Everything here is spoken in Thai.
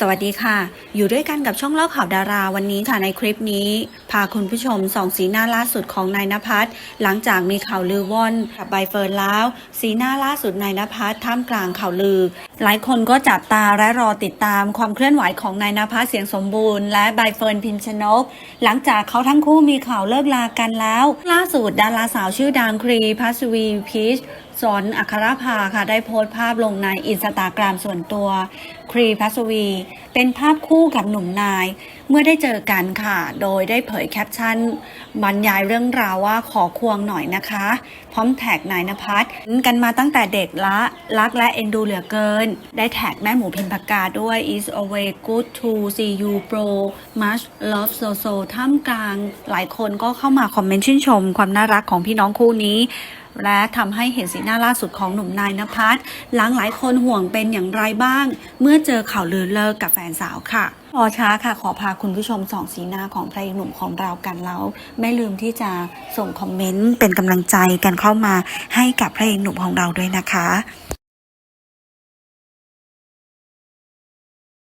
สวัสดีค่ะ อยู่ด้วยกันกับช่องเล่าข่าวดาราวันนี้ค่ะในคลิปนี้ พาคุณผู้ชมส่องสีหน้าล่าสุดของนายนภัสหลังจากมีข่าวลือว่อนกับใบเฟิร์นแล้ว สีหน้าล่าสุดนายนภัสท่ามกลางข่าวลือ หลายคนก็จับตาและรอติดตามความเคลื่อนไหวของนายนภัสเสียงสมบูรณ์และใบเฟิร์นพิมชนก หลังจากเขาทั้งคู่มีข่าวเลิกลากันแล้ว ล่าสุดดาราสาวชื่อดังครีพัสวีพีชสอนอัครภาค่ะได้โพสต์ภาพลงในอินสตาแกรมส่วนตัว ครีพัสวีเป็นภาพคู่กับหนุ่มนาย เมื่อได้เจอกันค่ะ โดยได้เผยแคปชั่น บรรยายเรื่องราวว่าขอควงหน่อยนะคะ พร้อมแท็กนายนภัสกันมาตั้งแต่เด็กละ รักและเอ็นดูเหลือเกิน ได้แท็กแม่หมูพิมพากาด้วย is away good to see you bro much love so so ท่ามกลาง หลายคนก็เข้ามาคอมเมนต์ชื่นชม ความน่ารักของพี่น้องคู่นี้ และทำให้เห็นสีหน้าล่าสุดของหนุ่มนายนภัสหลังหลายคนห่วงเป็นอย่างไรบ้าง เมื่อเจอข่าวลือเลิกกับแฟนสาวค่ะพอช้าค่ะ ขอพาคุณผู้ชมสองสีหน้าของพระเอกหนุ่มของเรากันแล้ว ไม่ลืมที่จะส่งคอมเมนต์เป็นกำลังใจกันเข้ามาให้กับพระเอกหนุ่มของเราด้วยนะคะ